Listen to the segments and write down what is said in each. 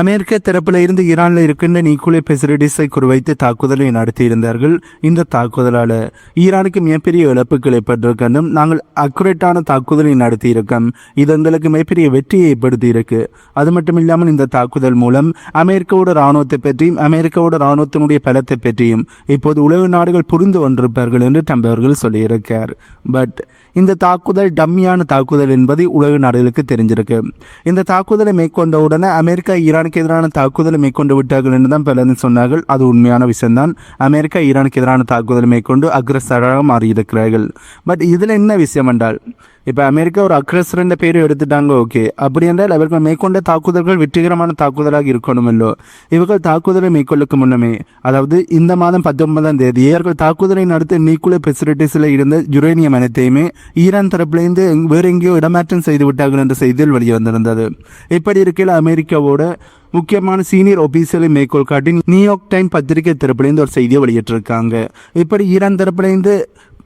அமெரிக்க தரப்பில் இருந்து ஈரானில் இருக்கின்ற நியூக்ளியர் ஃபெசிலிட்டிஸை குறிவைத்து தாக்குதலை நடத்தியிருந்தார்கள். இந்த தாக்குதலால் ஈரானுக்கு மிகப்பெரிய இழப்புகள் ஏற்பட்டிருக்கணும் நாங்கள் அக்குரேட்டான தாக்குதலை நடத்தியிருக்கோம். இது எங்களுக்கு மிகப்பெரிய வெற்றியை ஏற்படுத்தியிருக்கு அது மட்டும் இல்லாமல் இந்த தாக்குதல் மூலம் அமெரிக்காவோட இராணுவத்தை பற்றியும் அமெரிக்காவோட இராணுவத்தினுடைய பலத்தை பற்றியும் இப்போது உலக நாடுகள் புரிந்து கொண்டிருப்பார்கள் என்று தம்பவர்கள் சொல்லியிருக்கார். பட் இந்த தாக்குதல் டம்மியான தாக்குதல் என்பது உலக நாடுகளுக்கு தெரிஞ்சிருக்கு. இந்த தாக்குதலை மேற்கொண்ட உடனே அமெரிக்கா ஈரானுக்கு எதிரான தாக்குதலை மேற்கொண்டு விட்டார்கள் என்று தான் பலரும் சொன்னார்கள். அது உண்மையான விஷயம்தான். அமெரிக்கா ஈரானுக்கு எதிரான தாக்குதலை மேற்கொண்டு அக்ரஸராக மாறியிருக்கிறார்கள். பட் இதில் என்ன விஷயம் என்றால் இப்போ அமெரிக்கா ஒரு அக்ரஸர்ன்ற பேர் எடுத்துட்டாங்க ஓகே அப்படி என்றால் அவர்கள் மேற்கொண்ட தாக்குதல்கள் வெற்றிகரமான தாக்குதலாக இருக்கணுமல்லோ? இவர்கள் தாக்குதலை மேற்கொள்ளுக்கு முன்னமே அதாவது இந்த மாதம் பத்தொன்பதாம் தேதி இவர்கள் தாக்குதலை நடத்த நியூக்ளியர் ஃபெசிலிட்டிஸில் இருந்த யுரேனியம் அனைத்தையுமே ஈரான் தரப்பிலிருந்து எங்- வேறு எங்கேயோ இடமாற்றம் செய்து விட்டார்கள் என்ற செய்தியில் வெளிவந்திருந்தது இப்படி இருக்கையில் அமெரிக்காவோட முக்கியமான சீனியர் ஒபீசியலை மேற்கோள் காட்டி நியூயார்க் டைம் பத்திரிகை தரப்புலேருந்து ஒரு செய்தியை வெளியிட்டிருக்காங்க. இப்படி ஈரான் தரப்புலேருந்து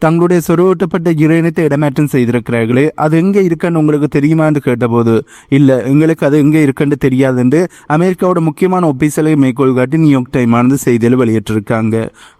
தங்களுடைய சொருவூட்டப்பட்ட யுரேனியத்தை இடமாற்றம் செய்திருக்கிறார்களே அது எங்கே இருக்குன்னு உங்களுக்கு தெரியுமா என்று கேட்டபோது இல்லை எங்களுக்கு அது எங்கே இருக்குன்னு தெரியாது என்று அமெரிக்காவோட முக்கியமான ஒப்பீசலை மேற்கோள் காட்டி நியூயார்க் டைம் ஆனது செய்தியில் வெளியிட்டிருக்காங்க.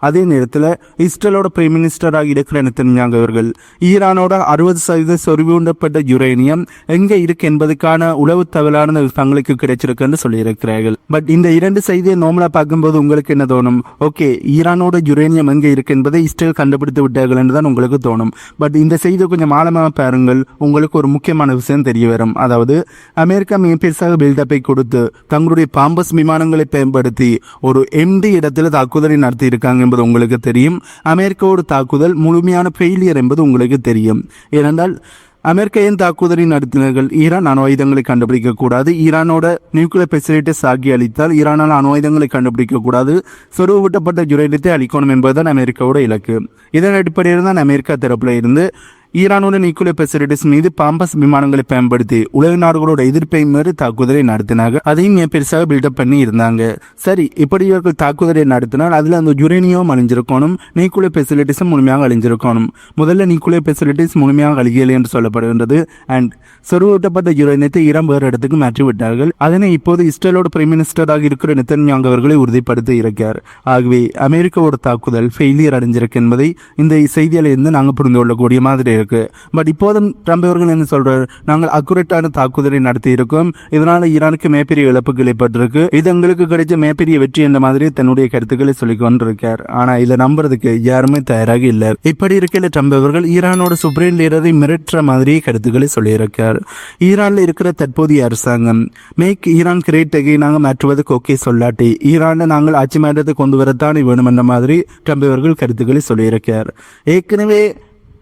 அதே நேரத்தில் இஸ்ரேலோட பிரைம் மினிஸ்டராக இருக்கிற நெத்தன்யாகு அவர்கள் ஈரானோட அறுபது சதவீத சொருவூட்டப்பட்ட யுரேனியம் எங்கே இருக்கு என்பதற்கான உளவு தவறான தங்களுக்கு கிடைச்சிருக்குன்னு சொல்லியிருக்கிறார்கள். பட் இந்த இரண்டு செய்தியை நோமலா பார்க்கும்போது உங்களுக்கு என்ன தோணும்? ஓகே ஈரானோட யுரேனியம் எங்கே இருக்கு என்பதை இஸ்ரேல் கண்டுபிடித்து விட்டார்கள் என்று தான் உங்களுக்கு தோணும். பட் இந்த செய்தியை கொஞ்சம் ஆழமாக பாருங்கள். உங்களுக்கு ஒரு முக்கியமான விஷயம் தெரிய வரும் அதாவது அமெரிக்கா மிக பெருசாக பில்டப்பை கொடுத்து தங்களுடைய பாம்பஸ் விமானங்களை பயன்படுத்தி ஒரு எம்டி இடத்தில் தாக்குதலை நடத்தி இருக்காங்க என்பது உங்களுக்கு தெரியும். அமெரிக்காவோட தாக்குதல் முழுமையான ஃபெயிலியர் என்பது உங்களுக்கு தெரியும். ஏனென்றால் அமெரிக்க ஏன் தாக்குதலை நடத்தினார்கள் ஈரான் அணு ஆயுதங்களை கண்டுபிடிக்க கூடாது? ஈரானோட நியூக்ளியர் ஃபெசிலிட்டிஸ் ஆகி அளித்தால் ஈரானால் அணு ஆயுதங்களை கண்டுபிடிக்க கூடாது. சொருவூட்டப்பட்ட ஜுரேலத்தை அளிக்கணும் என்பதுதான் அமெரிக்காவோட இலக்கு. இதன் அடிப்படையில் தான் அமெரிக்கா தரப்புல இருந்து ஈரானோட நியூக்ளியர் ஃபெசிலிட்டிஸ் மீது பாம்பஸ் விமானங்களை பயன்படுத்தி உலக நாடுகளோட எதிர்ப்பை மீறி தாக்குதலை நடத்தினாங்க. அதையும் மிக பெருசாக பில்டப் பண்ணி இருந்தாங்க. சரி இப்படி இவர்கள் தாக்குதலை நடத்தினால் அதில் அந்த யுரேனியம் அழிஞ்சிருக்கணும் நியூக்ளியர் ஃபெசிலிட்டிஸும் முழுமையாக அழிஞ்சிருக்கணும். முதல்ல நியூக்ளியர் ஃபெசிலிட்டிஸ் முழுமையாக அழியலை என்று சொல்லப்படுகின்றது. அண்ட் சொருவூட்டப்பட்ட யுரேனியத்தை ஈரான் வேறு இடத்துக்கு மாற்றி விட்டார்கள் அதனை இப்போது இஸ்ரேலோட பிரைம் மினிஸ்டராக இருக்கிற நித்தன்யாங் அவர்களை உறுதிப்படுத்தி இருக்கிறார். ஆகவே அமெரிக்காவோட தாக்குதல் ஃபெயிலியர் அடைஞ்சிருக்கு என்பதை இந்த செய்தியில இருந்து நாங்கள் புரிந்து கொள்ளக்கூடிய மாதிரி இருக்கு. பட் இப்போதும் ட்ரம்ப் அவர்கள் என்ன சொல்றார்? நாங்கள் அக்குரேட்டான தாக்குதலை நடத்தி இருக்கோம் இதனால ஈரானுக்கு மிகப்பெரிய இழப்புகள் ஏற்பட்டிருக்கு. இது எங்களுக்கு கிடைச்ச மிகப்பெரிய வெற்றி என்ற மாதிரி தன்னுடைய கருத்துக்களை சொல்லிக் கொண்டிருக்கார். ஆனா இதை நம்புறதுக்கு யாருமே தயாராக இல்லை. இப்படி இருக்கையில ட்ரம்ப் அவர்கள் ஈரானோட சுப்ரீம் லீடரை மிரட்டுற மாதிரி கருத்துக்களை சொல்லியிருக்கார். ஈரானில் இருக்கிற தற்போதைய அரசாங்கம் மேக் ஈரான் கிரேட் நாங்கள் மாற்றுவதற்கு ஓகே சொல்லாட்டி ஈரானை நாங்கள் ஆட்சி மாற்றத்தை கொண்டு வரத்தான் வேணும் என்ற மாதிரி ட்ரம்ப் அவர்கள் கருத்துக்களை சொல்லியிருக்கார். ஏற்கனவே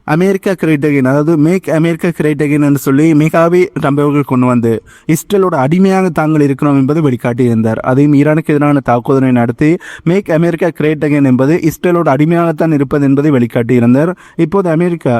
அமெரிக்கா கிரைட்டகின் அதாவது மேக் அமெரிக்கா கிரேட் என்று சொல்லி மிகாவே ட்ரம்ப் அவர்கள் கொண்டு வந்து இஸ்ரேலோட அடிமையாக தாங்கள் இருக்கிறோம் என்பதை வெளிக்காட்டியிருந்தார் அதையும் ஈரானுக்கு எதிரான தாக்குதலை நடத்தி மேக் அமெரிக்கா கிரைட்டகின் என்பது இஸ்ரேலோட அடிமையாகத்தான் இருப்பது என்பதை வெளிக்காட்டியிருந்தார் இப்போது அமெரிக்கா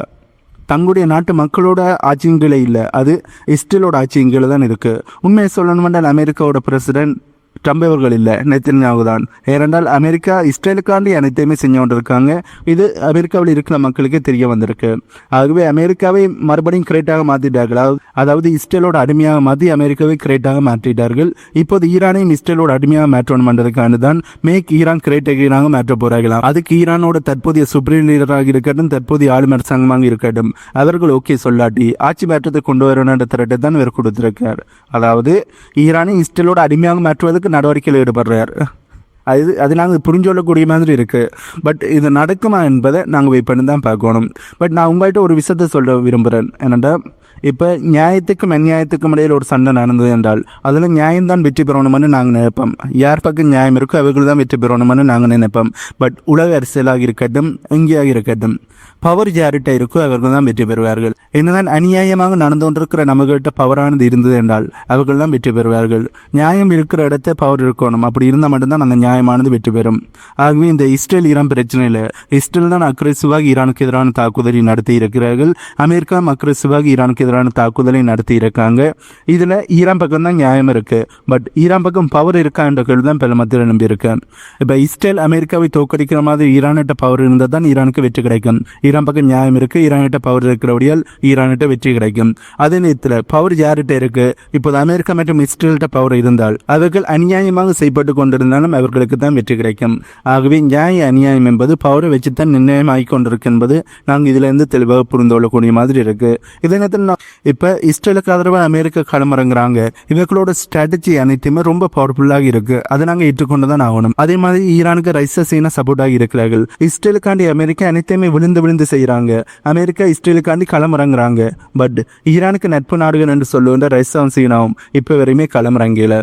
தங்களுடைய நாட்டு மக்களோட ஆட்சியின் கீழே இல்லை அது இஸ்ரேலோட ஆட்சியின் கீழே தான் இருக்குது உண்மையை சொல்லணுமென்றால் அமெரிக்காவோட பிரசிடென்ட் ட்ரம்ப் அவர்கள் இல்லை. நெத்தன்யாகு தான் ஏனென்றால் அமெரிக்கா இஸ்ரேலுக்காண்டி அனைத்தையுமே செஞ்சு கொண்டிருக்காங்க. இது அமெரிக்காவில் இருக்கிற மக்களுக்கு தெரிய வந்திருக்கு. ஆகவே அமெரிக்காவை மறுபடியும் கிரேட்டாக மாற்றிட்டார்கள் அதாவது- இஸ்ரேலோட அடிமையாக மாற்றி அமெரிக்காவை கிரேட்டாக மாற்றிட்டார்கள். இப்போது ஈரானையும் இஸ்ரேலோட அடிமையாக மாற்றணும் என்றதுக்கான தான் மேக் ஈரான் கிரேட் ஈரானாக மாற்ற போகிறார்களாம் அதுக்கு ஈரானோட தற்போதைய சுப்ரீம் லீடராக இருக்கட்டும் தற்போதைய ஆளும் அரசாங்கமாக இருக்கட்டும் அவர்கள் ஓகே சொல்லாட்டி ஆட்சி மாற்றத்தை கொண்டு வரணும் என்ற திரட்டை தான் இவர் கொடுத்திருக்கார். அதாவது ஈரானை இஸ்ரேலோட அடிமையாக மாற்றுவதற்கு நடவடிக்கையில் ஈடுபடுறார். அது அது நாங்கள் புரிஞ்சொள்ளக்கூடிய மாதிரி இருக்குது பட் இது நடக்குமா என்பதை நாங்கள் வெயிட் பண்ணி தான் பார்க்கணும். பட் நான் உங்கள்கிட்ட ஒரு விஷயத்தை சொல்ல விரும்புகிறேன் என்னென்னா இப்போ நியாயத்துக்கும் அநியாயத்துக்கும் இடையில் ஒரு சண்டை நடந்தது என்றால் அதில் நியாயம்தான் வெற்றி பெறணும்னு நாங்கள் நினைப்போம் யார் பக்கம் நியாயம் இருக்கோ அவர்கள் தான் வெற்றி பெறணும்னு நாங்கள் நினைப்போம் பட் உலக அரசியலாக இருக்கட்டும் இங்கேயாக இருக்கட்டும் பவர் யார்கிட்ட இருக்கோ அவர்கள் தான் வெற்றி பெறுவார்கள் என்னதான் அநியாயமாக நடந்து கொண்டிருக்கிற நம்மகிட்ட பவரானது இருந்தது என்றால் அவர்கள் தான் வெற்றி பெறுவார்கள் நியாயம் இருக்கிற இடத்த பவர் இருக்கணும் அப்படி இருந்தால் மட்டும்தான் அந்த நியாயமானது வெற்றி பெறும் ஆகவே இந்த இஸ்ரேல் ஈரான் பிரச்சனையில் இஸ்ரேல் தான் அக்ரெசிவாக ஈரானுக்கு எதிரான தாக்குதலை நடத்தி இருக்கிறார்கள் அமெரிக்கா அக்ரெசிவாக ஈரானுக்கு எதிரான தாக்குதலை நடத்தி இருக்காங்க. இதில் ஈரான் பக்கம் தான் நியாயம் இருக்கு. பட் ஈரான் பக்கம் பவர் இருக்கான்ற கேள்வி தான் பல மத்தியில் நம்பி இப்போ இஸ்ரேல் அமெரிக்காவை தோக்கடிக்கிற மாதிரி ஈரான்கிட்ட பவர் இருந்தால் தான் ஈரானுக்கு வெற்றி கிடைக்கும். ஈரான் பக்கம் நியாயம் இருக்கு. ஈரான்கிட்ட பவர் இருக்கிறபடியால் ஈரான்கிட்ட வெற்றி கிடைக்கும். அதே நேரத்தில் பவர் யார்கிட்ட இருக்கு? இப்போது அமெரிக்கா மற்றும் இஸ்ரேல்கிட்ட பவர் இருந்தால் அவர்கள் அநியாயமாக செய்யப்பட்டு கொண்டிருந்தாலும் அவர்களுக்கு தான் வெற்றி கிடைக்கும். ஆகவே நியாய அநியாயம் என்பது பவரை வச்சு தான் நிர்ணயம் ஆகி கொண்டிருக்கு என்பது நாங்கள் இதுல இருந்து தெளிவாக புரிந்து கொள்ளக்கூடிய மாதிரி இருக்குது இதே நேரத்தில் நான் இப்போ இஸ்ரேலுக்கு ஆதரவாக அமெரிக்கா களமிறங்குறாங்க இவர்களோட ஸ்ட்ராட்டஜி அனைத்துமே ரொம்ப பவர்ஃபுல்லாக இருக்கு. அதை நாங்கள் ஏற்றுக்கொண்டு தான் ஆகணும். அதே மாதிரி ஈரானுக்கு ரைசா சீனா சப்போர்ட் ஆகி இருக்கிறார்கள். இஸ்ரேலுக்காண்டி அமெரிக்கா அனைத்தையுமே விழுந்து விழுந்து செய்கிறாங்க அமெரிக்கா இஸ்ரேலுக்காண்டி களமிறங்குறாங்க பட் ஈரானுக்கு நட்பு நாடுகள் என்று சொல்லுகின்ற ரைசாவும் சீனாவும் இப்போ வரையுமே களமிறங்கல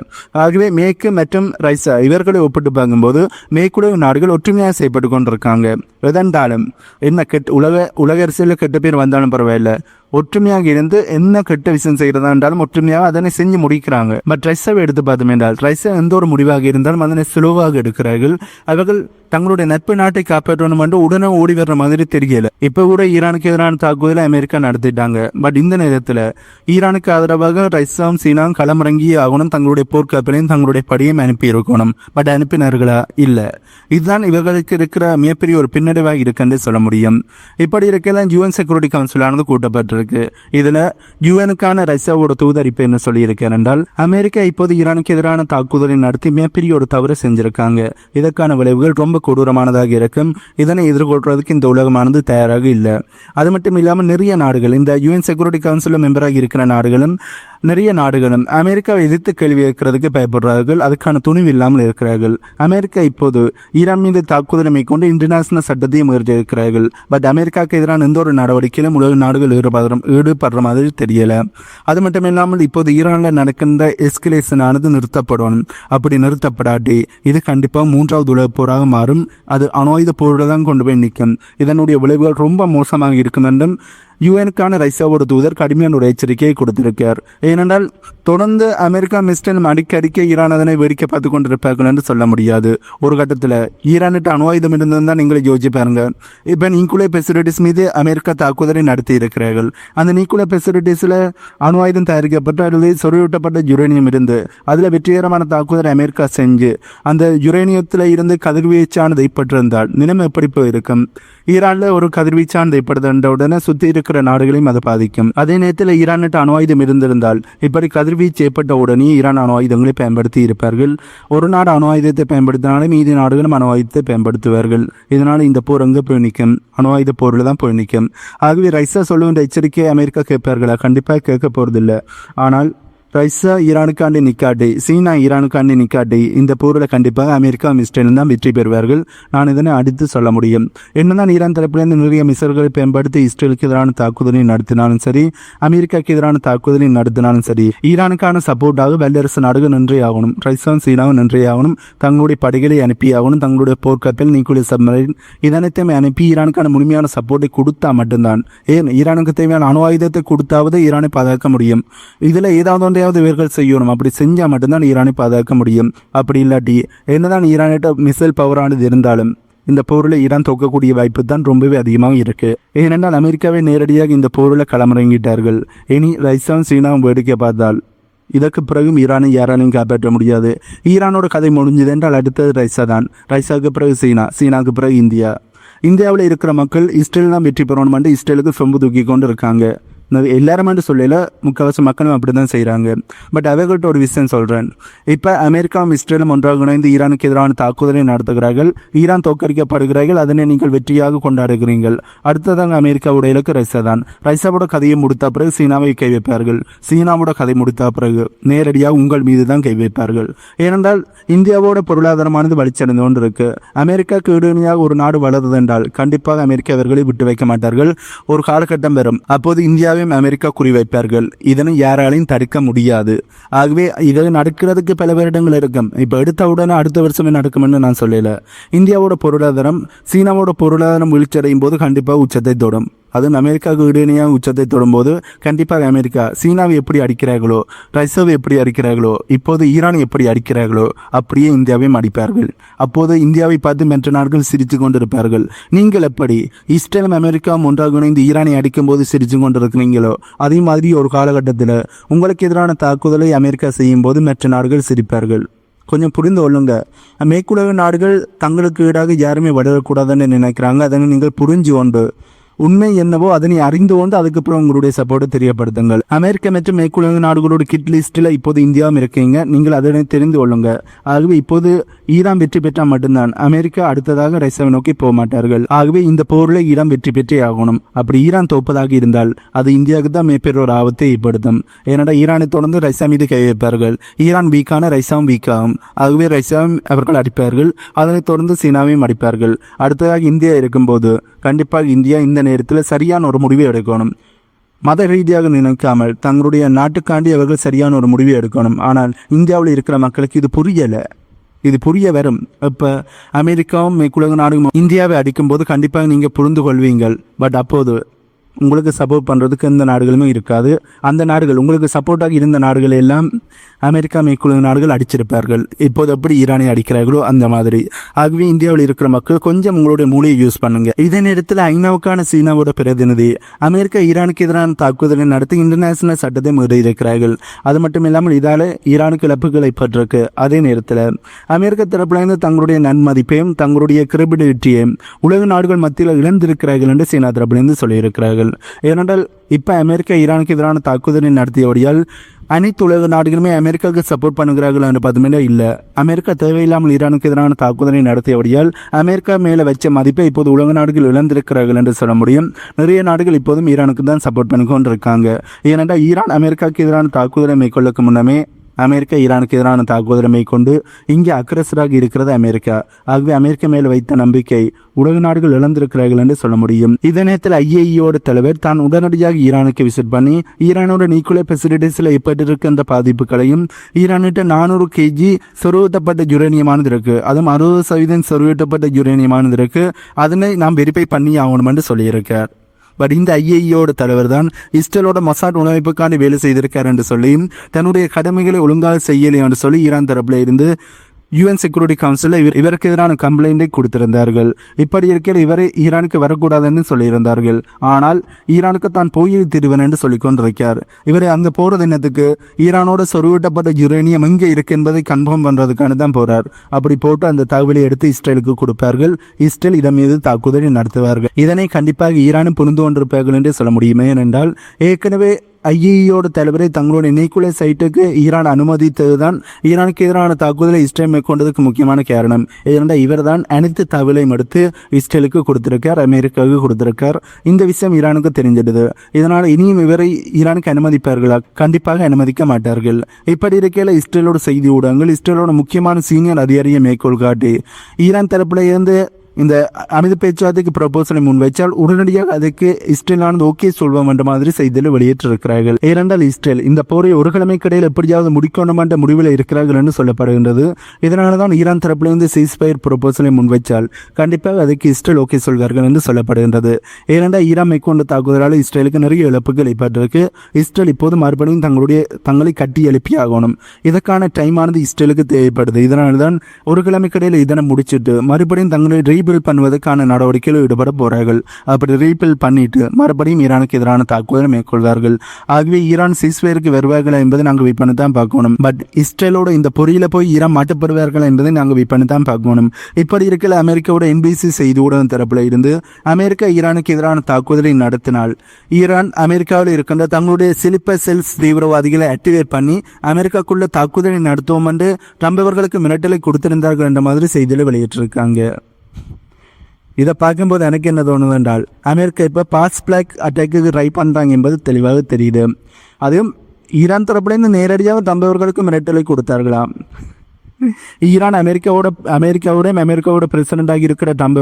ஆகவே மேற்கு மற்றும் ரைசா இவர்களை ஒப்பிட்டு பார்க்கும்போது மேற்குடைய நாடுகள் ஒற்றுமையாக செய்யப்பட்டு கொண்டிருக்காங்க. எதென்றாலும் என்ன கெட் உலக உலக அரசியலில் கெட்ட பேர் வந்தாலும் பரவாயில்ல. ஒற்றுமையாக இருந்து என்ன கெட்ட விஷயம் செய்கிறதா என்றாலும் ஒற்றுமையாக அதனை செஞ்சு முடிக்கிறாங்க. பட் ரைஸாவை எடுத்து பார்த்தோம் என்றால் ரைஸா எந்த ஒரு முடிவாக இருந்தாலும் அதனை சுலுவாக எடுக்கிறார்கள். அவர்கள் தங்களுடைய நட்பு நாட்டை காப்பாற்றணும் என்று உடனே ஓடி வர்ற மாதிரி தெரியல. இப்ப கூட ஈரானுக்கு எதிரான தாக்குதலை அமெரிக்கா நடத்திட்டாங்க. பட் இந்த நேரத்தில் ஈரானுக்கு ஆதரவாக ரஷ்யாவும் சீனாவும் களமிறங்கி ஆகணும். தங்களுடைய போர்க்கப்பலையும் தங்களுடைய படியும் அனுப்பி இருக்கணும். பட் அனுப்பினார்களா? இல்ல. இதுதான் இவர்களுக்கு இருக்கிற மிகப்பெரிய ஒரு பின்னடைவாக இருக்குன்னு சொல்ல முடியும். இப்படி இருக்கலாம் யூஎன் செக்யூரிட்டி கவுன்சிலானது கூட்டப்பட்டிருக்கு. இதுல யூஎனுக்கான ரஷ்யாவோட தூதரிப்பு என்ன சொல்லியிருக்கேன் என்றால் அமெரிக்கா இப்போது ஈரானுக்கு எதிரான தாக்குதலை நடத்தி மிகப்பெரிய ஒரு தவறு செஞ்சிருக்காங்க. இதற்கான விளைவுகள் ரொம்ப கொடூரமானதாக இருக்கும். இதனை எதிர்கொள்றதுக்கு இந்த உலகமானது தயாராக இல்லை. அது மட்டும் இல்லாமல் நிறைய நாடுகள் இந்த யூஎன் செக்யூரிட்டி கவுன்சிலில் மெம்பராக இருக்கிற நாடுகளும் நிறைய நாடுகளும் அமெரிக்காவை எதிர்த்து கேள்வி இருக்கிறதுக்கு பயப்படுறார்கள். அதுக்கான துணிவு இல்லாமல் இருக்கிறார்கள். அமெரிக்கா இப்போது ஈரான் மீது தாக்குதலை மேற்கொண்டு இன்டர்நேஷனல் சட்டத்தையும் மீறி இருக்கிறார்கள் பட் அமெரிக்காவுக்கு எதிரான எந்த ஒரு நடவடிக்கையிலும் உலக நாடுகள் ஈடுபடுற ஈடுபடுற மாதிரி தெரியல. அது மட்டும் இல்லாமல் இப்போது ஈரானில் நடக்கின்ற எஸ்கலேஷன் ஆனது நிறுத்தப்படணும் அப்படி நிறுத்தப்படாட்டி இது கண்டிப்பாக மூன்றாவது உலக போராக மாறும். அது அணுஆயுத போரில் தான் கொண்டு போய் நிற்கும். இதனுடைய விளைவுகள் ரொம்ப மோசமாக இருக்கும் என்றும் யுஎனுக்கான ரஷ்யாவோட தூதர் கடுமையான ஒரு எச்சரிக்கையை கொடுத்திருக்கார் ஏனென்றால் தொடர்ந்து அமெரிக்கா மிஸ்டன் அடிக்கடிக்க ஈரான் அதனை வேடிக்கை பார்த்து கொண்டிருப்பார்கள் என்று சொல்ல முடியாது. ஒரு கட்டத்தில் ஈரானிட்ட அணு ஆயுதம் இருந்திருந்தால் நீங்களே யோசிச்சு பாருங்க இப்போ நியூக்ளியர் ஃபெசிலிட்டிஸ் மீது அமெரிக்கா தாக்குதலை நடத்தி இருக்கிறார்கள். அந்த நியூக்ளியர் ஃபெசிலிட்டிஸில் அணு ஆயுதம் தயாரிக்கப்பட்டு அதில் சொருவிட்டப்பட்ட யுரேனியம் இருந்து அதில் வெற்றிகரமான தாக்குதலை அமெரிக்கா செஞ்சு அந்த யுரேனியத்தில் இருந்து கதிர்வீச்சானது ஏற்பட்டிருந்தால் நிலைமை எப்படி போயிருக்கும்? ஈரானில் ஒரு கதிர்வீச்சான் ஏற்படுதுன்ற உடனே சுற்றி இருக்கிற நாடுகளையும் அதை பாதிக்கும். அதே நேரத்தில் ஈரானிட்ட அணு ஆயுதம் இருந்திருந்தால் இப்படி கதிர்வீச்சு ஏற்பட்ட உடனே ஈரான் அணு ஆயுதங்களை பயன்படுத்தி இருப்பார்கள். ஒரு நாடு அணு ஆயுதத்தை பயன்படுத்தினாலும் மீதி நாடுகளும் அணு ஆயுதத்தை பயன்படுத்துவார்கள். இதனால் இந்த போர் எங்கே போய் நிற்கும். அணு ஆயுத போரில் தான் போய் நிற்கும். ஆகவே ரைசா சொல்லுகின்ற எச்சரிக்கையை அமெரிக்கா கேட்பார்களா? கண்டிப்பாக கேட்க போகிறதில்ல ஆனால் ரைஸா ஈரானுக்காண்டி நிக்காட்டி சீனா ஈரானுக்காண்டி நிக்காட்டி இந்த போரில் கண்டிப்பாக அமெரிக்கா இஸ்ரேலும் தான் வெற்றி பெறுவார்கள். நான் இதனை அடித்து சொல்ல முடியும். என்னதான் ஈரான் தரப்பிலிருந்து நிறைய மிசல்களை பயன்படுத்தி இஸ்ரேலுக்கு எதிரான தாக்குதலை நடத்தினாலும் சரி அமெரிக்காவுக்கு எதிரான தாக்குதலை நடத்தினாலும் சரி ஈரானுக்கான சப்போர்ட்டாக வல்லரசு நாடுகள் நின்றே ஆகணும். ரைஸாவும் சீனாவும் நின்றே ஆகணும். தங்களுடைய படைகளை அனுப்பி ஆகணும். தங்களுடைய போர்க்கப்பல் நியூக்ளியர் சப்மரைன் இதனைத்தையும் அனுப்பி ஈரானுக்கான முழுமையான சப்போர்ட்டை கொடுத்தா மட்டும்தான். ஏன்? ஈரானுக்கு தேவையான அணு ஆயுதத்தை கொடுத்தாவது ஈரானை பாதுகாக்க முடியும். இதில் ஏதாவது ஒன்றையாவது இவர்கள் செய்யணும். அப்படி செஞ்சால் மட்டும்தான் ஈரானை பாதுகாக்க முடியும். அப்படி இல்லாட்டி என்னதான் ஈரானிட்ட மிசைல் பவரானது இருந்தாலும் இந்த போரில் ஈரான் தோக்கக்கூடிய வாய்ப்பு தான் ரொம்பவே அதிகமாக இருக்குது ஏனென்றால் அமெரிக்காவை நேரடியாக இந்த போரில் களமிறங்கிட்டார்கள். இனி ரைசாவும் சீனாவும் வேடிக்கை பார்த்தால் இதற்கு பிறகும் ஈரானை யாராலையும் காப்பாற்ற முடியாது. ஈரானோட கதை முடிஞ்சது என்றால் அடுத்தது ரைசா தான். ரைசாவுக்கு பிறகு சீனா சீனாவுக்கு பிறகு இந்தியா. இந்தியாவில் இருக்கிற மக்கள் இஸ்ரேல் தான் வெற்றி பெறணும் இஸ்ரேலுக்கு சொம்பு தூக்கி கொண்டு இருக்காங்க. எல்லாருமே சொல்லல முக்கால்வாசி மக்களும் அப்படி தான் செய்கிறாங்க பட் அவர்கள்ட்ட ஒரு விஷயம் சொல்கிறேன் இப்போ அமெரிக்காவும் இஸ்ரேலும் ஒன்றாக இணைந்து ஈரானுக்கு எதிரான தாக்குதலை நடத்துகிறார்கள். ஈரான் தோற்கடிக்கப்படுகிறார்கள். அதனை நீங்கள் வெற்றியாக கொண்டாடுகிறீர்கள். அடுத்ததாக அமெரிக்காவோட இலக்கு ரஷ்யா தான் ரஷ்யாவோட கதையை முடித்த பிறகு சீனாவை கை வைப்பார்கள் சீனாவோட கதை முடித்த பிறகு நேரடியாக உங்கள் மீது தான் கை வைப்பார்கள் ஏனென்றால் இந்தியாவோட பொருளாதாரமானது வலிச்சடைந்து கொண்டு இருக்கு அமெரிக்கா இடையினையாக ஒரு நாடு வளருது என்றால் கண்டிப்பாக அமெரிக்கா அவர்களை விட்டு வைக்க மாட்டார்கள். ஒரு காலகட்டம் வரும். அப்போது இந்தியாவை இந்தியாவையும் அமெரிக்கா குறிவைப்பார்கள். இதனை யாராலையும் தடுக்க முடியாது. ஆகவே இது நடக்கிறதுக்கு பல வருடங்கள் இருக்கும் இப்போ எடுத்த உடனே அடுத்த வருஷமே நடக்கும்னு நான் சொல்லலை. இந்தியாவோட பொருளாதாரம் சீனாவோட பொருளாதாரம் வீழ்ச்சியடையும் போது கண்டிப்பாக உச்சத்தை தொடும். அதுவும் அமெரிக்காவுக்கு இடையினையாக உச்சத்தை தொடும்போது கண்டிப்பாக அமெரிக்கா சீனாவை எப்படி அடிக்கிறார்களோ ரஷ்யாவை எப்படி அடிக்கிறார்களோ இப்போது ஈரானை எப்படி அடிக்கிறார்களோ அப்படியே இந்தியாவையும் அடிப்பார்கள். அப்போது இந்தியாவை பார்த்து மற்ற நாடுகள் சிரித்து கொண்டிருப்பார்கள். நீங்கள் எப்படி இஸ்ரேலும் அமெரிக்காவும் ஒன்றாக இணைந்து ஈரானை அடிக்கும்போது சிரித்து கொண்டிருக்கிறீங்களோ அதே மாதிரி ஒரு காலகட்டத்தில் உங்களுக்கு எதிரான தாக்குதலை அமெரிக்கா செய்யும் போது மற்ற நாடுகள் சிரிப்பார்கள். கொஞ்சம் புரிந்து கொள்ளுங்க. மேற்குலக நாடுகள் தங்களுக்கு ஈடாக யாருமே வளரக்கூடாதுன்னு நினைக்கிறாங்க. அதனை நீங்கள் புரிஞ்சு கொண்டு உண்மை என்னவோ அதனை அறிந்து கொண்டு அதுக்கப்புறம் உங்களுடைய சப்போர்ட்டை தெரியப்படுத்துங்கள். அமெரிக்கா மற்றும் மேற்குலக நாடுகளோட கிட் லிஸ்ட்டில் இப்போது இந்தியாவும் இருக்கீங்க. நீங்கள் அதனை தெரிந்து கொள்ளுங்க. ஆகவே இப்போது ஈரான் வெற்றி பெற்றால் மட்டும்தான் அமெரிக்கா அடுத்ததாக ரஷ்யாவை நோக்கி போக மாட்டார்கள். ஆகவே இந்த போரில் ஈரான் வெற்றி பெற்றே ஆகணும். அப்படி ஈரான் தோப்பதாக இருந்தால் அது இந்தியாவுக்கு தான் மிகப்பெரிய ஒரு ஆபத்தை ஏற்படுத்தும். ஏனென்றால் ஈரானை தொடர்ந்து ரஷ்யா மீது கை வைப்பார்கள் ஈரான் வீக்கான ரஷ்யாவும் வீக்காகும் ஆகவே ரஷ்யாவும் அவர்கள் அடிப்பார்கள். அதனைத் தொடர்ந்து சீனாவையும் அடிப்பார்கள். அடுத்ததாக இந்தியா இருக்கும்போது கண்டிப்பாக இந்தியா இந்த நேரத்தில் சரியான ஒரு முடிவை எடுக்கணும். மத ரீதியாக நினைக்காமல் தங்களுடைய நாட்டுக்காண்டி அவர்கள் சரியான ஒரு முடிவை எடுக்கணும். ஆனால் இந்தியாவில் இருக்கிற மக்களுக்கு இது புரியலை. இது புரிய வரும். இப்போ அமெரிக்காவும் மேற்குலக நாடுகளும் இந்தியாவை அடிக்கும்போது கண்டிப்பாக நீங்கள் புரிந்து கொள்வீங்கள். பட் அப்போது உங்களுக்கு சப்போர்ட் பண்ணுறதுக்கு எந்த நாடுகளுமே இருக்காது. அந்த நாடுகள் உங்களுக்கு சப்போர்ட்டாக இருந்த நாடுகள் எல்லாம் அமெரிக்கா மேற்குழு நாடுகள் அடிச்சிருப்பார்கள். இப்போது எப்படி ஈரானை அடிக்கிறார்களோ அந்த மாதிரி. ஆகவே இந்தியாவில் இருக்கிற மக்கள் கொஞ்சம் உங்களுடைய மூலையை யூஸ் பண்ணுங்க. இதே நேரத்தில் ஐநாவுக்கான சீனாவோட பிரதிநிதி அமெரிக்கா ஈரானுக்கு எதிரான தாக்குதலை நடத்தி இன்டர்நேஷனல் சட்டத்தை மீறியிருக்கிறார்கள் அது மட்டும் இல்லாமல் இதால் ஈரானுக்கு இழப்புகள் ஏற்பட்டிருக்கு அதே நேரத்தில் அமெரிக்க தரப்பிலிருந்து தங்களுடைய நன்மதிப்பையும் தங்களுடைய கிரெபிலிட்டியையும் உலக நாடுகள் மத்தியில் இழந்திருக்கிறார்கள் என்று சீனா தரப்பிலிருந்து சொல்லியிருக்கிறார்கள். ஏனென்றால் இப்போ அமெரிக்கா ஈரானுக்கு எதிரான தாக்குதலை நடத்தியபடியால் அனைத்து உலக நாடுகளுமே அமெரிக்காவுக்கு சப்போர்ட் பண்ணுகிறார்கள் என்று பார்த்தோம்னா இல்லை. அமெரிக்கா தேவையில்லாமல் ஈரானுக்கு எதிரான தாக்குதலை நடத்தியபடியால் அமெரிக்கா மேலே வச்ச மதிப்பை இப்போது உலக நாடுகள் இழந்திருக்கிறார்கள் என்று சொல்ல முடியும். நிறைய நாடுகள் இப்போதும் ஈரானுக்கு தான் சப்போர்ட் பண்ணி கொண்டிருக்காங்க. ஏனென்றால் ஈரான் அமெரிக்காவுக்கு எதிரான தாக்குதலை மேற்கொள்ளக்கு முன்னமே அமெரிக்கா ஈரானுக்கு எதிரான தாக்குதலை மேற்கொண்டு இங்கே அக்ரஸராக இருக்கிறது அமெரிக்கா. ஆகவே அமெரிக்கா மேல் வைத்த நம்பிக்கை உலக நாடுகள் இழந்திருக்கிறார்கள் என்று சொல்ல முடியும். இதே நேரத்தில் ஐஏஇயோட தலைவர் தான் உடனடியாக ஈரானுக்கு விசிட் பண்ணி ஈரானோட நியூக்ளியர் ஃபெசிலிட்டிஸில் ஏற்பட்டிருக்கின்ற பாதிப்புகளையும் ஈரானிட்ட நானூறு கேஜி சொருவூட்டப்பட்ட யுரேனியமானது இருக்கு. அதுவும் அறுபது சதவீதம் சொருவூட்டப்பட்ட யுரேனியமானது இருக்கு. அதனை நாம் வெரிஃபை பண்ணி ஆகணும் என்று சொல்லியிருக்கார். பட் இந்த ஐஏஇயோட தலைவர் தான் இஸ்ரேலோட மசாட் உணவைப்புக்கான வேலை செய்திருக்கார் என்று சொல்லி தன்னுடைய கடமைகளை ஒழுங்காக செய்யலை என்று சொல்லி ஈரான் தரப்பில் இருந்து யுஎன் செக்யூரிட்டி கவுன்சிலில் இவர் இவருக்கு எதிரான கம்ப்ளைண்டை கொடுத்திருந்தார்கள். இப்படி இருக்கிற இவரை ஈரானுக்கு வரக்கூடாதுன்னு சொல்லியிருந்தார்கள். ஆனால் ஈரானுக்கு தான் போய் திருவன் என்று சொல்லிக் கொண்டிருக்கார் இவரை அங்கே போகிறது என்னத்துக்கு ஈரானோட சொருவிட்டப்பட்ட யுரேனியம் எங்கே இருக்கு என்பதை கன்ஃபார்ம் பண்ணுறதுக்கான தான் போறார். அப்படி போட்டு அந்த தகவலை எடுத்து இஸ்ரேலுக்கு கொடுப்பார்கள். இஸ்ரேல் இதன் மீது தாக்குதலை நடத்துவார்கள். இதனை கண்டிப்பாக ஈரானும் புரிந்து கொண்டிருப்பார்கள் என்று சொல்ல முடியுமே ஏனென்றால் ஏற்கனவே ஐஏஇயோட தலைவரை தங்களுடைய நியூக்ளியர் சைட்டுக்கு ஈரான் அனுமதித்ததுதான். ஈரானுக்கு எதிரான தாக்குதலை இஸ்ரேல் மேற்கொண்டதுக்கு முக்கியமான காரணம். ஏனென்றால் இவர் தான் அனைத்து தகவலையும் எடுத்து இஸ்ரேலுக்கு கொடுத்திருக்கார் அமெரிக்காவுக்கு கொடுத்திருக்கார். இந்த விஷயம் ஈரானுக்கு தெரிஞ்சிடுது. இதனால் இனியும் இவரை ஈரானுக்கு அனுமதிப்பார்களா? கண்டிப்பாக அனுமதிக்க மாட்டார்கள். இப்படி இருக்கையில் இஸ்ரேலோட செய்தி ஊடகங்கள் இஸ்ரேலோட முக்கியமான சீனியர் அதிகாரியை மேற்கோள் காட்டி ஈரான் தரப்பில் இருந்து இந்த அமைதி பேச்சுவார்த்தைக்கு ப்ரொபோசலை முன்வைச்சால் உடனடியாக அதுக்கு இஸ்ரேலானது ஓகே சொல்வோம் என்ற மாதிரி செய்தியில் வெளியேற்றிருக்கிறார்கள் ஏனென்றால் இஸ்ரேல் இந்த போரை ஒரு கிழமைக்கிடையில் எப்படியாவது முடிக்கணும் என்ற முடிவில் இருக்கிறார்கள் என்று சொல்லப்படுகின்றது. இதனால தான் ஈரான் தரப்பிலிருந்து சீஸ்பயர் ப்ரொபோசலை முன்வைச்சால் கண்டிப்பாக அதுக்கு இஸ்ரேல் ஓகே சொல்வார்கள் என்று சொல்லப்படுகின்றது. ஏனென்றால் ஈரான் மேற்கொண்ட தாக்குதலால் இஸ்ரேலுக்கு நிறைய இழப்புகள் ஏற்பட்டிருக்கு. இஸ்ரேல் இப்போது மறுபடியும் தங்களுடைய தங்களை கட்டி எழுப்பி ஆகணும். இதற்கான டைமானது இஸ்ரேலுக்கு தேவைப்படுது. இதனால்தான் ஒரு கிழமைக்கிடையில் இதனை முடிச்சிட்டு மறுபடியும் தங்களுடைய ரீபில் பண்ணுவதற்கான நடவடிக்கையில் ஈடுபட போறார்கள். அப்படி ரீபில் பண்ணிட்டு மறுபடியும் ஈரானுக்கு எதிரான தாக்குதலை மேற்கொள்வார்கள். ஆகவே ஈரான் சிஸ்வேருக்கு வருவார்கள் என்பதை நாங்கள் விற்பனை தான் பார்க்கணும். பட் இஸ்ரேலோட இந்த பொறியில போய் ஈரான் மாட்டப்படுவார்கள் என்பதை நாங்கள் விற்பனை தான் பார்க்கணும். இப்படி இருக்கிற அமெரிக்காவோட என்பிசி செய்தி ஊடகம் தரப்புல இருந்து அமெரிக்கா ஈரானுக்கு எதிரான தாக்குதலை நடத்தினால் ஈரான் அமெரிக்காவில் இருக்கின்ற தங்களுடைய சிலிப்பர் செல்ஸ் தீவிரவாதிகளை ஆக்டிவேட் பண்ணி அமெரிக்காக்குள்ள தாக்குதலை நடத்துவோம் என்று ட்ரம்ப் அவர்களுக்கு மிரட்டலை கொடுத்திருந்தார்கள் என்ற மாதிரி செய்தியில் வெளியிட்டிருக்காங்க. இதை பார்க்கும்போது எனக்கு என்ன தோணுது என்றால் அமெரிக்கா இப்போ பாஸ் பிளாக் அட்டாக்கு ட்ரை பண்ணுறாங்க என்பது தெளிவாக தெரியுது. அதுவும் ஈரான் தரப்புலேருந்து நேரடியாக தம்பவர்களுக்கு மிரட்டலை கொடுத்தார்களாம். ஈரான் அமெரிக்காவோட அமெரிக்காவோடையும் அமெரிக்காவோட பிரசிடண்டாக இருக்கிற ட்ரம்ப்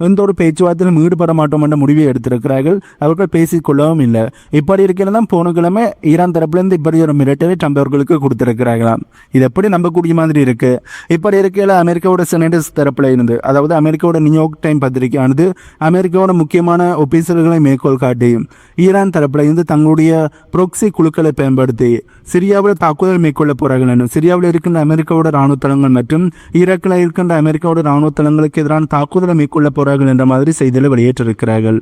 எந்த ஒரு பேச்சுவார்த்தையிலும் ஈடுபட மாட்டோம் என்ற முடிவை எடுத்திருக்கிறார்கள் அவர்கள் பேசிக்கொள்ளவும் இல்லை இப்படி இருக்கிறதா போன கிழமை ஈரான் தரப்புலேருந்து இப்படி ஒரு மிரட்டலை ட்ரம்ப் அவர்களுக்கு கொடுத்திருக்கிறார்களாம் இது எப்படி நம்பக்கூடிய மாதிரி இருக்கு இப்படி இருக்கையில் அமெரிக்காவோட செனட்டர்ஸ் தரப்புல இருந்து அதாவது அமெரிக்காவோட நியூயார்க் டைம் பத்திரிகையானது அமெரிக்காவோட முக்கியமான ஒபீசர்களை மேற்கோள் காட்டி ஈரான் தரப்புல இருந்து தங்களுடைய புரோக்சி குழுக்களை பயன்படுத்தி சிரியாவில் தாக்குதல் மேற்கொள்ள போறார்கள் சிரியாவில் இருக்கின்ற அமெரிக்காவோட ராணுவ தளங்கள் மற்றும் ஈராக்கில் இருக்கின்ற அமெரிக்காவோட ராணுவ தளங்களுக்கு எதிரான தாக்குதலை மேற்கொள்ள போறார்கள் என்ற மாதிரி செய்திகளை வெளியேற்றிருக்கிறார்கள்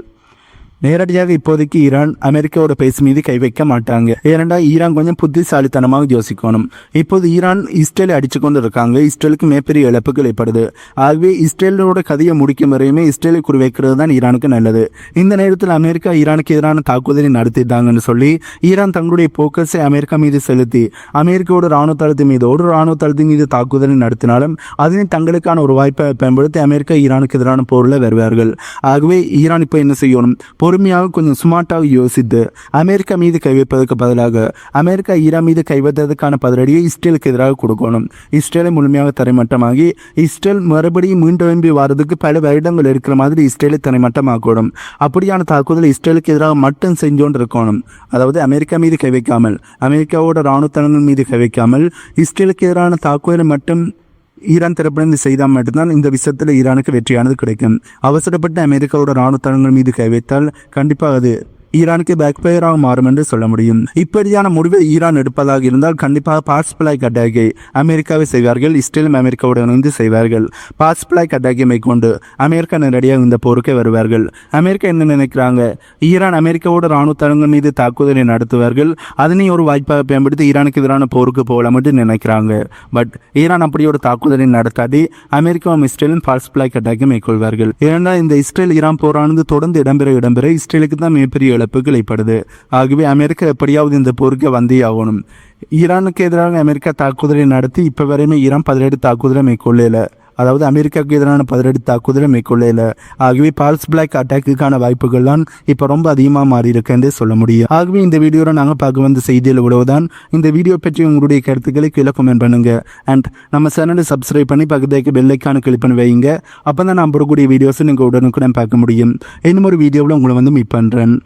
நேரடியாக இப்போதைக்கு ஈரான் அமெரிக்காவோட பேசு மீது கை வைக்க மாட்டாங்க. ஏனெண்டா ஈரான் கொஞ்சம் புத்திசாலித்தனமாக யோசிக்கணும். இப்போது ஈரான் இஸ்ரேலை அடிச்சு கொண்டு இருக்காங்க இஸ்ரேலுக்கு மிகப்பெரிய இழப்புகள் ஏற்படுது. ஆகவே இஸ்ரேலோட கதையை முடிக்கும் வரையுமே இஸ்ரேலை குறிவைக்கிறது தான் ஈரானுக்கு நல்லது. இந்த நேரத்தில் அமெரிக்கா ஈரானுக்கு எதிரான தாக்குதலை நடத்திட்டாங்கன்னு சொல்லி ஈரான் தங்களுடைய போக்கஸை அமெரிக்கா மீது செலுத்தி அமெரிக்காவோட ராணுவ தளத்து மீது ஒரு ராணுவ தளத்து மீது தாக்குதலை நடத்தினாலும் அதனை தங்களுக்கான ஒரு வாய்ப்பை பயன்படுத்தி அமெரிக்கா ஈரானுக்கு எதிரான போரில் வருவார்கள். ஆகவே ஈரான் இப்போ என்ன செய்யணும்? பொறுமையாக கொஞ்சம் ஸ்மார்ட்டாக யோசித்து அமெரிக்கா மீது கை வைப்பதற்கு பதிலாக அமெரிக்கா ஈரான் மீது கை வைத்ததற்கான பதிலடியை இஸ்ரேலுக்கு எதிராக கொடுக்கணும். இஸ்ரேலை முழுமையாக தரைமட்டமாகி இஸ்ரேல் மறுபடியும் மீண்டெழும்பி வர்றதுக்கு பல வருடங்கள் இருக்கிற மாதிரி இஸ்ரேலை தரைமட்டமாக்கணும். அப்படியான தாக்குதல் இஸ்ரேலுக்கு எதிராக மட்டும் செஞ்சோண்டு இருக்கணும். அதாவது அமெரிக்கா மீது கை வைக்காமல் அமெரிக்காவோட இராணுவ தளங்கள் மீது கை வைக்காமல் இஸ்ரேலுக்கு எதிரான தாக்குதலை மட்டும் ஈரான் தரப்பிலிருந்து செய்தால் மட்டும்தான் இந்த விஷயத்தில் ஈரானுக்கு வெற்றியானது கிடைக்கும். அவசரப்பட்டு அமெரிக்காவோட ராணுவ தளங்கள் மீது கை வைத்தால் கண்டிப்பாக அது ஈரானுக்கு பேக்ஃபயராக மாறும் என்று சொல்ல முடியும். இப்படியான முடிவை ஈரான் எடுப்பதாக இருந்தால் கண்டிப்பாக பாஸ்பிளாய் அட்டாகை அமெரிக்காவை செய்வார்கள் இஸ்ரேலும் அமெரிக்காவுடன் இணைந்து செய்வார்கள். பாஸ்பிளாய் அட்டாகை மேற்கொண்டு அமெரிக்கா நேரடியாக இந்த போருக்கே வருவார்கள். அமெரிக்கா என்ன நினைக்கிறாங்க? ஈரான் அமெரிக்காவோட ராணுவ தளங்கள் மீது தாக்குதலை நடத்துவார்கள். அதனை ஒரு வாய்ப்பாக பயன்படுத்தி ஈரானுக்கு எதிரான போருக்கு போகலாம் என்று நினைக்கிறாங்க. பட் ஈரான் அப்படி ஒரு தாக்குதலை நடத்தாடி அமெரிக்காவும் இஸ்ரேலும் பாஸ்பிளாய் அட்டாக்கை மேற்கொள்வார்கள். ஏனென்றால் இந்த இஸ்ரேல் ஈரான் போரானது தொடர்ந்து இடம்பெற இடம்பெற இஸ்ரேலுக்கு தான் மிகப்பெரிய இழப்புகள் ஏற்படுது ஆகவே அமெரிக்கா எப்படியாவது இந்த போருக்கு வந்தே ஆகணும் ஈரானுக்கு எதிராக அமெரிக்கா தாக்குதலை நடத்தி இப்போ வரையுமே ஈரான் பதினெட்டு தாக்குதலை மேற்கொள்ளல. அதாவது அமெரிக்காவுக்கு எதிரான பதிலடி தாக்குதலை மேற்கொள்ளல. ஆகவே பால்ஸ் பிளாக் அட்டாக்குக்கான வாய்ப்புகள் தான் இப்போ ரொம்ப அதிகமாக மாறி இருக்குன்றே சொல்ல முடியும். ஆகவே இந்த வீடியோவில் நாங்கள் பார்க்க வந்த செய்தியில் உழவுதான் இந்த வீடியோ பற்றி உங்களுடைய கருத்துக்களை கீழே கமெண்ட் பண்ணுங்க. அண்ட் நம்ம சேனலை சப்ஸ்கிரைப் பண்ணி பக்கத்துக்கு பெல்லைக்கான கிளிக் பண்ணி வைங்க அப்போ தான் நான் போடக்கூடிய வீடியோஸை நீங்கள் உடனுக்குடன் பார்க்க முடியும். இன்னும் ஒரு வீடியோவில் உங்களை வந்து மீட் பண்ணுறேன்